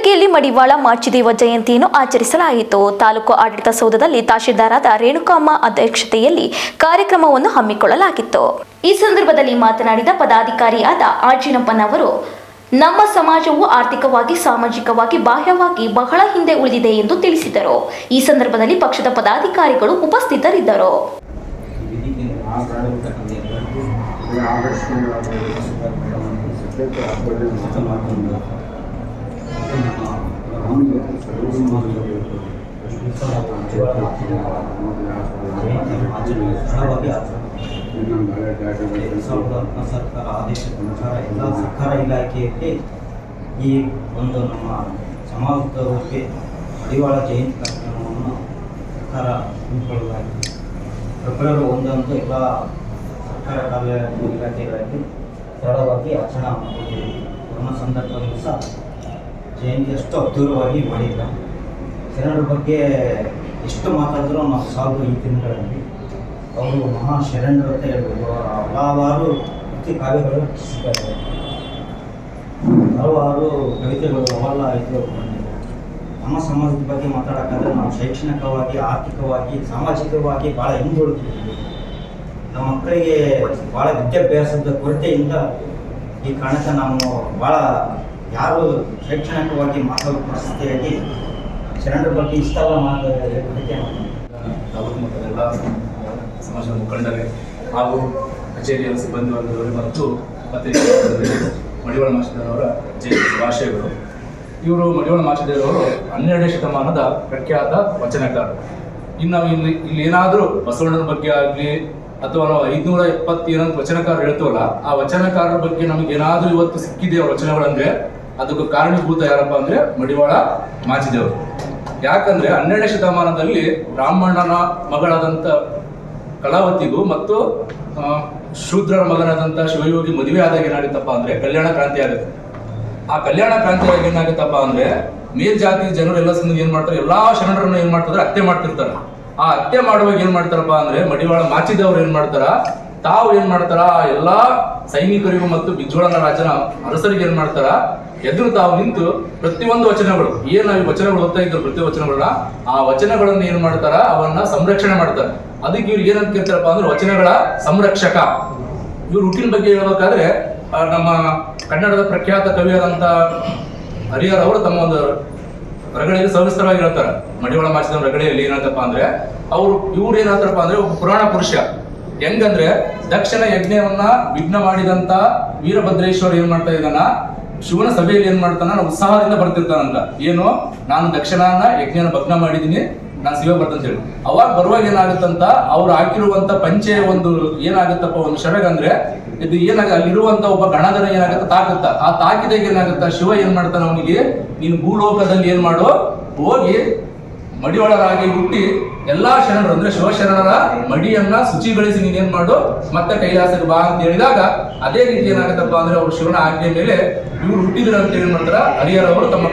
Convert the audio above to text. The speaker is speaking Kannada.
ಕಲಬುರಗಿಯಲ್ಲಿ ಮಡಿವಾಳ ಮಾಚಿದೇವ ಜಯಂತಿಯನ್ನು ಆಚರಿಸಲಾಯಿತು. ತಾಲೂಕು ಆಡಳಿತ ಸೌಧದಲ್ಲಿ ತಹಶೀಲ್ದಾರಾದ ರೇಣುಕಮ್ಮ ಅಧ್ಯಕ್ಷತೆಯಲ್ಲಿ ಕಾರ್ಯಕ್ರಮವನ್ನು ಹಮ್ಮಿಕೊಳ್ಳಲಾಗಿತ್ತು. ಈ ಸಂದರ್ಭದಲ್ಲಿ ಮಾತನಾಡಿದ ಪದಾಧಿಕಾರಿಯಾದ ಆರ್ಜಿನಪ್ಪನವರು ನಮ್ಮ ಸಮಾಜವು ಆರ್ಥಿಕವಾಗಿ, ಸಾಮಾಜಿಕವಾಗಿ ಬಾಹ್ಯವಾಗಿ ಬಹಳ ಹಿಂದೆ ಉಳಿದಿದೆ ಎಂದು ತಿಳಿಸಿದರು. ಈ ಸಂದರ್ಭದಲ್ಲಿ ಪಕ್ಷದ ಪದಾಧಿಕಾರಿಗಳು ಉಪಸ್ಥಿತರಿದ್ದರು. ಆ ಪ್ರಾರಂಭಿಸ್ತಕ್ಕಂಥ ಇದು ಆಗಸ್ಟ್ ಸೆಕ್ರೆಟರಿ ಹಾಸ್ಪಿಟಲ್ ಸಾವಿರದ ಹತ್ತನೇ ಸರ್ಕಾರ ಆದೇಶದ ಪ್ರಕಾರ ಎಲ್ಲ ಸರ್ಕಾರ ಇಲಾಖೆಯಲ್ಲಿ ಈ ಒಂದು ನಮ್ಮ ಸಮಾಜದವರಿಗೆ ಮಡಿವಾಳ ಜಯಂತಿ ಕಾರ್ಯಕ್ರಮವನ್ನು ಸರ್ಕಾರ ಹಮ್ಮಿಕೊಳ್ಳಲಾಗಿದೆ ಫೆಬ್ರವರಿ ಒಂದಂದು ಎಲ್ಲ ಸರ್ಕಾರ ಕಾರ್ಯ ಇಲಾಖೆಗಳಲ್ಲಿ ಸರಳವಾಗಿ ಆಚರಣೆ ಮಾಡಿದ್ದೀವಿ ಕೊರೋನಾ ಸಂದರ್ಭದಲ್ಲೂ ಸಹ ಜಯಂತಿ ಅಷ್ಟು ಅದ್ಧೂರವಾಗಿ ಮಾಡಿಲ್ಲ ಶರಣರ ಬಗ್ಗೆ ಎಷ್ಟು ಮಾತಾಡಿದ್ರು ನಾವು ಸಾಲದು ಈ ದಿನಗಳಲ್ಲಿ. ಅವರು ಮಹಾ ಶರಣರು ಅಂತ ಹೇಳ್ಬೋದು. ಹಲವಾರು ಕೃತಿ ಕಾವ್ಯಗಳು ರಚಿಸಿದ್ದಾರೆ ಹಲವಾರು ಕವಿತೆಗಳು ಅವೆಲ್ಲ ಇದು ನಮ್ಮ ಸಮಾಜದ ಬಗ್ಗೆ ಮಾತಾಡೋಕ್ಕಾದ್ರೆ ನಾವು ಶೈಕ್ಷಣಿಕವಾಗಿ, ಆರ್ಥಿಕವಾಗಿ, ಸಾಮಾಜಿಕವಾಗಿ ಭಾಳ ಹಿಂದುಳಿದಿದ್ದೀವಿ. ನಮ್ಮ ಮಕ್ಕಳಿಗೆ ಭಾಳ ವಿದ್ಯಾಭ್ಯಾಸದ ಕೊರತೆಯಿಂದ ಈ ಕಾರಣಕ್ಕೆ ನಾವು ಭಾಳ ಯಾರು ಶೈಕ್ಷಣಿಕವಾಗಿ ಮಾತಾಡೋ ಪರಿಸ್ಥಿತಿಯಾಗಿ ಶರಣರ ಬಗ್ಗೆ ಇಷ್ಟೆಲ್ಲ ಮಾತಾಡೋದಕ್ಕೆ ತಾಲೂಕು ಸಮಾಜದ ಮುಖಂಡರೇ ಹಾಗೂ ಕಚೇರಿಯ ಸಿಬ್ಬಂದಿ ವರ್ಗದವರು ಮತ್ತು ಪತ್ರಿಕೆ ಮಡಿವಾಳ ಮಾಚಿದೇವರವರ ಜೈ ಶುಭಾಶಯಗಳು. ಇವರು ಮಡಿವಾಳ ಮಾಚಿದೇವರವರು ಹನ್ನೆರಡನೇ ಶತಮಾನದ ಪ್ರಖ್ಯಾತ ವಚನಕಾರರು. ಇನ್ನು ನಾವು ಇಲ್ಲಿ ಇಲ್ಲಿ ಏನಾದರೂ ಬಸವಣ್ಣನ ಬಗ್ಗೆ ಆಗಲಿ ಅಥವಾ ನಾವು ಐದುನೂರ ಎಪ್ಪತ್ತೇನಂತ ವಚನಕಾರರು ಹೇಳ್ತೀವಲ್ಲ, ಆ ವಚನಕಾರರ ಬಗ್ಗೆ ನಮಗೆ ಏನಾದರೂ ಇವತ್ತು ಸಿಕ್ಕಿದೆ ಅವ್ರ ವಚನಗಳಂದ್ರೆ? ಅದಕ್ಕೆ ಕಾರಣೀಭೂತ ಯಾರಪ್ಪ ಅಂದ್ರೆ ಮಡಿವಾಳ ಮಾಚಿದೇವರು. ಯಾಕಂದ್ರೆ ಹನ್ನೆರಡನೇ ಶತಮಾನದಲ್ಲಿ ಬ್ರಾಹ್ಮಣನ ಮಗಳಾದಂಥ ಕಲಾವತಿಗೂ ಮತ್ತು ಶೂದ್ರನ ಮಗನಾದಂಥ ಶಿವಯೋಗಿ ಮದುವೆ ಆದಾಗ ಏನಾಗುತ್ತಪ್ಪ ಅಂದ್ರೆ ಕಲ್ಯಾಣ ಕ್ರಾಂತಿ ಆಗುತ್ತೆ. ಆ ಕಲ್ಯಾಣ ಕ್ರಾಂತಿ ಆದಾಗ ಏನಾಗುತ್ತಪ್ಪ ಅಂದ್ರೆ ಮೇಲ್ಜಾತಿ ಎಲ್ಲ ಸಂದ ಏನ್ ಮಾಡ್ತಾರೆ, ಎಲ್ಲಾ ಶರಣರನ್ನ ಏನ್ ಮಾಡ್ತಾರೆ ಹತ್ಯೆ ಮಾಡ್ತಿರ್ತಾರೆ. ಆ ಹತ್ಯೆ ಮಾಡುವಾಗ ಏನ್ ಮಾಡ್ತಾರಪ್ಪ ಅಂದ್ರೆ ಮಡಿವಾಳ ಮಾಚಿದವ್ರು ಏನ್ ಮಾಡ್ತಾರ ತಾವು ಏನ್ ಮಾಡ್ತಾರ? ಎಲ್ಲಾ ಸೈನಿಕರಿಗೂ ಮತ್ತು ಬಿಜ್ಜೋಳನ ರಾಜನ ಅರಸರಿಗೆ ಏನ್ ಮಾಡ್ತಾರ? ಎದುರು ತಾವು ನಿಂತು ಪ್ರತಿಯೊಂದು ವಚನಗಳು. ಏನ್ ನಾವು ವಚನಗಳು ಓದ್ತಾ ಇದ್ರು ಪ್ರತಿ ವಚನಗಳನ್ನ ಆ ವಚನಗಳನ್ನ ಏನ್ ಮಾಡ್ತಾರ? ಅವನ್ನ ಸಂರಕ್ಷಣೆ ಮಾಡ್ತಾರೆ. ಅದಕ್ಕೆ ಇವ್ರು ಏನಂತ ಕೇಳ್ತಾರಪ್ಪ ಅಂದ್ರೆ ವಚನಗಳ ಸಂರಕ್ಷಕ. ಇವ್ರ ಹುಟ್ಟಿನ ಬಗ್ಗೆ ಹೇಳ್ಬೇಕಾದ್ರೆ ನಮ್ಮ ಕನ್ನಡದ ಪ್ರಖ್ಯಾತ ಕವಿಯಾದಂತ ಹರಿಹರ್ ಅವರು ತಮ್ಮ ಒಂದು ರಗಳೆಯಲ್ಲಿ ಸವಿಸ್ತರವಾಗಿ ಹೇಳ್ತಾರೆ. ಮಡಿವಾಳ ಮಾಸಿದ ರಗಳೆಯಲ್ಲಿ ಏನಂತಪ್ಪ ಅಂದ್ರೆ, ಅವ್ರು, ಇವ್ರು ಏನಂತಾರಪ್ಪ ಅಂದ್ರೆ ಪುರಾಣ ಪುರುಷ. ಹೆಂಗಂದ್ರೆ ದಕ್ಷಿಣ ಯಜ್ಞವನ್ನ ವಿಘ್ನ ಮಾಡಿದಂತ ವೀರಭದ್ರೇಶ್ವರ ಏನ್ ಮಾಡ್ತಾ ಇದ್ದಾನ? ಶಿವನ ಸಭೆಯಲ್ಲಿ ಏನ್ ಮಾಡ್ತಾನ? ಉತ್ಸಾಹದಿಂದ ಬರ್ತಿರ್ತಾನಂತ ಏನು? ನಾನು ದಕ್ಷಿಣನ ಯಜ್ಞನ ಭಗ್ನ ಮಾಡಿದೀನಿ, ನಾನು ಶಿವ ಬರ್ತಂತ ಹೇಳಿ. ಅವಾಗ ಬರುವಾಗ ಏನಾಗುತ್ತಂತ? ಅವ್ರು ಹಾಕಿರುವಂತ ಪಂಚೆ ಒಂದು ಏನಾಗುತ್ತಪ್ಪ? ಒಂದು ಶರಗ ಅಂದ್ರೆ ಇದು ಏನಾಗ ಅಲ್ಲಿರುವಂತ ಒಬ್ಬ ಗಣಧನ ಏನಾಗುತ್ತೆ? ತಾಕುತ್ತ. ಆ ತಾಕಿದಾಗ ಏನಾಗುತ್ತ? ಶಿವ ಏನ್ ಮಾಡ್ತಾನ ಅವನಿಗೆ? ನೀನು ಭೂಲೋಕದಲ್ಲಿ ಏನ್ ಮಾಡು? ಹೋಗಿ ಮಡಿಯೊಳಗಾಗಿ ಹುಟ್ಟಿ ಎಲ್ಲಾ ಶರಣರು ಅಂದ್ರೆ ಶಿವಶರಣರ ಮಡಿಯನ್ನ ಶುಚಿಗೊಳಿಸಿ ನೀನೇನ್ ಮಾಡು? ಮತ್ತೆ ಕೈಲಾಸಕ್ಕೆ ಬಾ ಅಂತ ಹೇಳಿದಾಗ ಅದೇ ರೀತಿ ಏನಾಗುತ್ತಪ್ಪ ಅಂದ್ರೆ ಅವ್ರು ಶಿವನ ಆಜ್ಞೆ ಮೇಲೆ ಇವ್ರು ಹುಟ್ಟಿದ್ರು ಅಂತ ಏನ್ ಮಾಡ್ತಾರ? ಹರಿಹರ ಅವರು ತಮ್ಮ